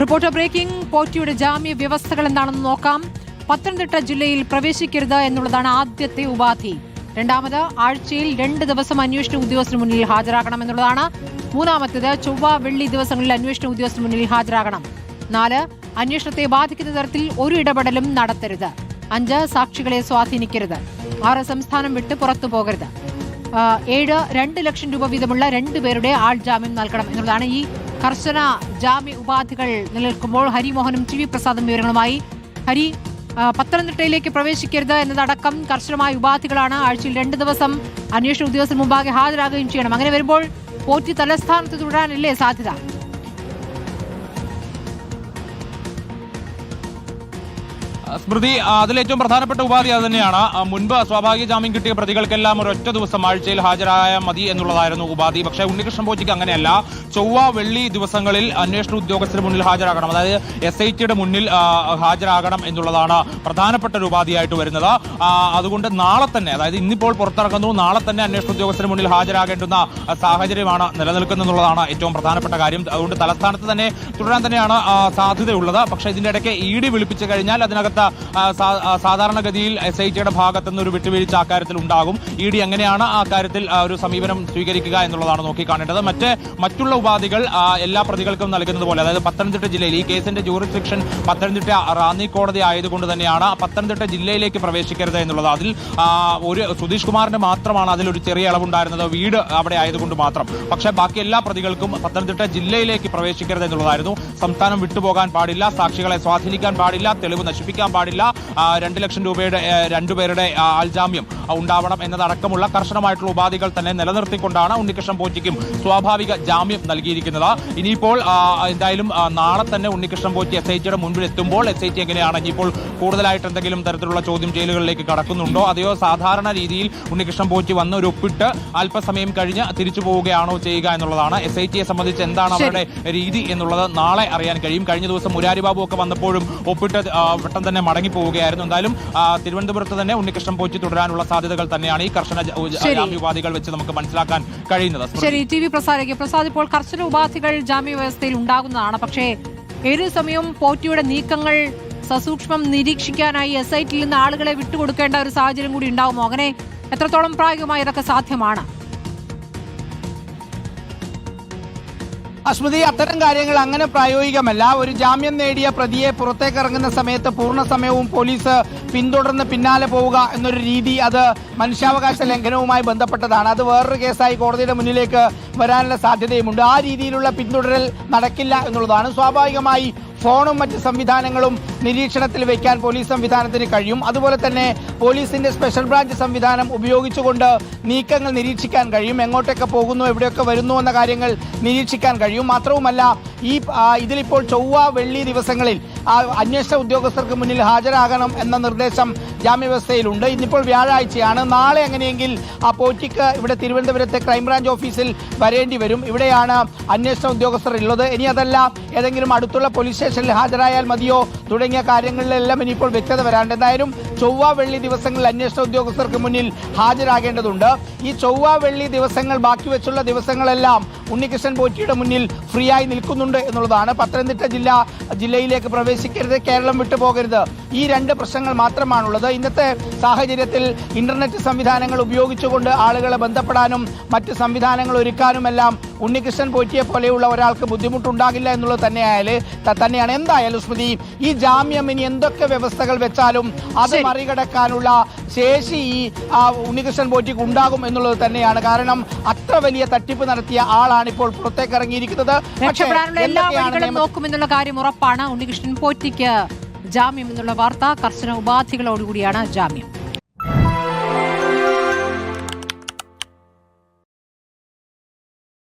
Reporter breaking. പോറ്റിയുടെ ജാമ്യ വ്യവസ്ഥകൾ എന്താണെന്ന് നോക്കാം. പത്തനംതിട്ട ജില്ലയിൽ പ്രവേശിക്കരുത് എന്നുള്ളതാണ് ആദ്യത്തെ ഉപാധി. രണ്ടാമത് ആഴ്ചയിൽ രണ്ട് ദിവസം അന്വേഷണ ഉദ്യോഗസ്ഥന് മുന്നിൽ ഹാജരാകണം എന്നുള്ളതാണ്. മൂന്നാമത്തേത് ചൊവ്വ വെള്ളി ദിവസങ്ങളിൽ അന്വേഷണ ഉദ്യോഗസ്ഥന് മുന്നിൽ ഹാജരാകണം. നാല് അന്വേഷണത്തെ ബാധിക്കുന്ന തരത്തിൽ ഒരു ഇടപെടലും നടത്തരുത്. അഞ്ച് സാക്ഷികളെ സ്വാധീനിക്കരുത്. ആറ് സംസ്ഥാനം വിട്ട് പുറത്തു പോകരുത്. ഏഴ് രണ്ട് ലക്ഷം രൂപ വീതമുള്ള രണ്ടുപേരുടെ ആൾ ജാമ്യം നൽകണം എന്നുള്ളതാണ് ഈ കർശന ജാമ്യ ഉപാധികൾ നിലനിൽക്കുമ്പോൾ ഹരിമോഹനും ടി വി പ്രസാദും വിവരങ്ങളുമായി. ഹരി പത്തനംതിട്ടയിലേക്ക് പ്രവേശിക്കരുത് എന്നതടക്കം കർശനമായ ഉപാധികളാണ് ആഴ്ചയിൽ രണ്ട് ദിവസം അന്വേഷണ ഉദ്യോഗസ്ഥർ മുമ്പാകെ ഹാജരാകുകയും ചെയ്യണം. അങ്ങനെ വരുമ്പോൾ പോറ്റി തലസ്ഥാനത്ത് തുടരാനല്ലേ സാധ്യത? സ്മൃതി അതിലേറ്റവും പ്രധാനപ്പെട്ട ഉപാധി അത് തന്നെയാണ്. മുൻപ് സ്വാഭാവിക ജാമ്യം കിട്ടിയ പ്രതികൾക്കെല്ലാം ഒരൊറ്റ ദിവസം ആഴ്ചയിൽ ഹാജരായ മതി എന്നുള്ളതായിരുന്നു ഉപാധി. പക്ഷേ ഉണ്ണികൃഷ്ണൻ പോച്ചിക്ക് അങ്ങനെയല്ല. ചൊവ്വ വെള്ളി ദിവസങ്ങളിൽ അന്വേഷണ ഉദ്യോഗസ്ഥരുടെ മുന്നിൽ ഹാജരാകണം. അതായത് എസ് ഐ ടിയുടെ മുന്നിൽ ഹാജരാകണം എന്നുള്ളതാണ് പ്രധാനപ്പെട്ട ഒരു ഉപാധിയായിട്ട് വരുന്നത്. അതുകൊണ്ട് നാളെ തന്നെ അതായത് ഇന്നിപ്പോൾ പുറത്തിറങ്ങുന്നു നാളെ തന്നെ അന്വേഷണ ഉദ്യോഗസ്ഥരുടെ മുന്നിൽ ഹാജരാകേണ്ടുന്ന സാഹചര്യമാണ് നിലനിൽക്കുന്നത് എന്നുള്ളതാണ് ഏറ്റവും പ്രധാനപ്പെട്ട കാര്യം. അതുകൊണ്ട് തലസ്ഥാനത്ത് തന്നെ തുടരാൻ തന്നെയാണ് സാധ്യതയുള്ളത്. പക്ഷേ ഇതിന്റെ ഇടയ്ക്ക് ഇ ഡി വിളിപ്പിച്ചു കഴിഞ്ഞാൽ അതിനകത്ത് ആ, സാധാരണഗതിയിൽ എസ് ഐ ടിയുടെ ഭാഗത്തുനിന്ന് ഒരു വിട്ടുവീഴ്ച അക്കാര്യത്തിൽ ഉണ്ടാകും. ഇ ഡി എങ്ങനെയാണ് ആ കാര്യത്തിൽ ഒരു സമീപനം സ്വീകരിക്കുക എന്നുള്ളതാണ് നോക്കിക്കാണേണ്ടത്. മറ്റ് മറ്റുള്ള ഉപാധികൾ എല്ലാ പ്രതികൾക്കും നൽകുന്നത് പോലെ അതായത് പത്തനംതിട്ട ജില്ലയിൽ ഈ കേസിന്റെ ജൂറിസ്ഡിക്ഷൻ പത്തനംതിട്ട റാന്നി കോടതി ആയതുകൊണ്ട് തന്നെയാണ് പത്തനംതിട്ട ജില്ലയിലേക്ക് പ്രവേശിക്കരുത് എന്നുള്ളത്. അതിൽ ഒരു സുധീഷ് കുമാറിന് മാത്രമാണ് അതിലൊരു ചെറിയ ഇളവുണ്ടായിരുന്നത്. വീട് അവിടെ ആയതുകൊണ്ട് മാത്രം. പക്ഷേ ബാക്കി എല്ലാ പ്രതികൾക്കും പത്തനംതിട്ട ജില്ലയിലേക്ക് പ്രവേശിക്കരുത് എന്നുള്ളതായിരുന്നു. സംസ്ഥാനം വിട്ടുപോകാൻ പാടില്ല സാക്ഷികളെ സ്വാധീനിക്കാൻ പാടില്ല തെളിവ് നശിപ്പിക്കാൻ പാടില്ല. രണ്ട് ലക്ഷം രൂപയുടെ രണ്ടുപേരുടെ ആൾജാമ്യം ഉണ്ടാവണം എന്നതടക്കമുള്ള കർശനമായിട്ടുള്ള ഉപാധികൾ തന്നെ നിലനിർത്തിക്കൊണ്ടാണ് ഉണ്ണികൃഷ്ണൻ പോറ്റിക്കും സ്വാഭാവിക ജാമ്യം നൽകിയിരിക്കുന്നത്. ഇനിയിപ്പോൾ എന്തായാലും നാളെ തന്നെ ഉണ്ണികൃഷ്ണൻ പോറ്റി എസ് ഐ ടിയുടെ മുൻപിൽ എത്തുമ്പോൾ എസ് ഐ ടി എങ്ങനെയാണ്? ഇനിയിപ്പോൾ കൂടുതലായിട്ട് എന്തെങ്കിലും തരത്തിലുള്ള ചോദ്യം ജയിലുകളിലേക്ക് കടക്കുന്നുണ്ടോ? അതെയോ സാധാരണ രീതിയിൽ ഉണ്ണികൃഷ്ണൻ പോറ്റി വന്ന് ഒരു ഒപ്പിട്ട് അല്പസമയം കഴിഞ്ഞ് തിരിച്ചു പോവുകയാണോ ചെയ്യുക എന്നുള്ളതാണ്. എസ് ഐ ടിയെ സംബന്ധിച്ച് എന്താണ് അവരുടെ രീതി എന്നുള്ളത് നാളെ അറിയാൻ കഴിയും. കഴിഞ്ഞ ദിവസം മുരാരി ബാബു ഒക്കെ വന്നപ്പോഴും ഒപ്പിട്ട് വട്ടം തന്നെ മടങ്ങി പോവുകയായിരുന്നു എന്തായാലും തിരുവനന്തപുരത്ത് തന്നെ ഉണ്ണികൃഷ്ണൻ പോറ്റി തുടരാനുള്ള സാധ്യതകൾ തന്നെയാണ് ഈ കർശന ജ- ഉ- ജാമ്യോപാധികൾ വെച്ച് നമുക്ക് മനസ്സിലാക്കാൻ കഴിയുന്നത്. ശരി ടി വി പ്രസാദിക്ക് പ്രസാദ് ഇപ്പോൾ കർശന ഉപാധികൾ ജാമ്യ വ്യവസ്ഥയിൽ ഉണ്ടാകുന്നതാണ്. പക്ഷേ ഏത് സമയവും പോറ്റിയുടെ നീക്കങ്ങൾ സസൂക്ഷ്മം നിരീക്ഷിക്കാനായി എസ് ഐ ടിയിൽ നിന്ന് ആളുകളെ വിട്ടുകൊടുക്കേണ്ട ഒരു സാഹചര്യം കൂടി ഉണ്ടാവുമോ? അങ്ങനെ എത്രത്തോളം പ്രായോഗികമായി ഇതൊക്കെ സാധ്യമാണ്? അസ്മൃതി അത്തരം കാര്യങ്ങൾ അങ്ങനെ പ്രായോഗികമല്ല. ഒരു ജാമ്യം നേടിയ പ്രതിയെ പുറത്തേക്ക് ഇറങ്ങുന്ന സമയത്ത് പൂർണ സമയവും പോലീസ് പിന്തുടർന്ന് പിന്നാലെ പോവുക എന്നൊരു രീതി അത് മനുഷ്യാവകാശ ലംഘനവുമായി ബന്ധപ്പെട്ടതാണ്. അത് വേറൊരു കേസായി കോടതിയുടെ മുന്നിലേക്ക് വരാനുള്ള സാധ്യതയുമുണ്ട്. ആ രീതിയിലുള്ള പിന്തുടരൽ നടക്കില്ല എന്നുള്ളതാണ്. സ്വാഭാവികമായി ഫോണും മറ്റ് സംവിധാനങ്ങളും നിരീക്ഷണത്തിൽ വയ്ക്കാൻ പോലീസ് സംവിധാനത്തിന് കഴിയും. അതുപോലെ തന്നെ പോലീസിന്റെ സ്പെഷ്യൽ ബ്രാഞ്ച് സംവിധാനം ഉപയോഗിച്ചുകൊണ്ട് നീക്കങ്ങൾ നിരീക്ഷിക്കാൻ കഴിയും. എങ്ങോട്ടൊക്കെ പോകുന്നു എവിടെയൊക്കെ വരുന്നു എന്ന കാര്യങ്ങൾ നിരീക്ഷിക്കാൻ കഴിയും. മാത്രവുമല്ല ഈ ഇതിലിപ്പോൾ ചൊവ്വ വെള്ളി ദിവസങ്ങളിൽ അന്വേഷണ ഉദ്യോഗസ്ഥർക്ക് മുന്നിൽ ഹാജരാകണം എന്ന നിർദ്ദേശം ജാമ്യവ്യവസ്ഥയിലുണ്ട് ഇന്നിപ്പോൾ വ്യാഴാഴ്ചയാണ്. നാളെ അങ്ങനെയെങ്കിൽ ആ പോറ്റിക്ക് ഇവിടെ തിരുവനന്തപുരത്തെ ക്രൈംബ്രാഞ്ച് ഓഫീസിൽ വരേണ്ടി വരും. ഇവിടെയാണ് അന്വേഷണ ഉദ്യോഗസ്ഥർ ഉള്ളത്. ഇനി അതല്ല ഏതെങ്കിലും അടുത്തുള്ള പോലീസ് സ്റ്റേഷനിൽ ഹാജരായാൽ മതിയോ? തുടങ്ങിയ കാര്യങ്ങളിലെല്ലാം ഇനിയിപ്പോൾ വ്യക്തത വരാണ്ട് എന്തായാലും ചൊവ്വ വെള്ളി ദിവസങ്ങളിൽ അന്വേഷണ ഉദ്യോഗസ്ഥർക്ക് മുന്നിൽ ഹാജരാകേണ്ടതുണ്ട്. ഈ ചൊവ്വ വെള്ളി ദിവസങ്ങൾ ബാക്കി വെച്ചുള്ള ദിവസങ്ങളെല്ലാം ഉണ്ണികൃഷ്ണൻ പോറ്റിയുടെ മുന്നിൽ ഫ്രീ ആയി നിൽക്കുന്നുണ്ട് എന്നുള്ളതാണ്. പത്തനംതിട്ട ജില്ല ജില്ലയിലേക്ക് പ്രവേശിക്കരുത് കേരളം വിട്ടു പോകരുത്. ഈ രണ്ട് പ്രശ്നങ്ങൾ മാത്രമാണുള്ളത്. ഇന്നത്തെ സാഹചര്യത്തിൽ ഇന്റർനെറ്റ് സംവിധാനങ്ങൾ ഉപയോഗിച്ചുകൊണ്ട് ആളുകളെ ബന്ധപ്പെടാനും മറ്റ് സംവിധാനങ്ങൾ ഒരുക്കാനുമെല്ലാം ഉണ്ണികൃഷ്ണൻ പോറ്റിയെ പോലെയുള്ള ഒരാൾക്ക് ബുദ്ധിമുട്ടുണ്ടാകില്ല എന്നുള്ളത് തന്നെയായാലും തന്നെയാണ്. എന്തായാലും സ്മൃതി ഈ ജാമ്യം ഇനി എന്തൊക്കെ വ്യവസ്ഥകൾ വെച്ചാലും അത്. മറികടക്കാനുള്ള ശേഷി ഈ ഉണ്ണികൃഷ്ണൻ പോറ്റിക്ക് ഉണ്ടാകും എന്നുള്ളത് തന്നെയാണ്. കാരണം അത്ര വലിയ തട്ടിപ്പ് നടത്തിയ ആളാണ് ഇപ്പോൾ പുറത്തേക്ക് ഇറങ്ങിയിരിക്കുന്നത്. പക്ഷേ രക്ഷപ്പെടാനുള്ള എല്ലാ എന്തൊക്കെയാണ് വഴികളും നോക്കുമെന്നുള്ള കാര്യം ഉറപ്പാണ്. ഉണ്ണികൃഷ്ണൻ പോറ്റിക്ക് ജാമ്യം എന്നുള്ള വാർത്ത കർശന ഉപാധികളോടുകൂടിയാണ് ജാമ്യം.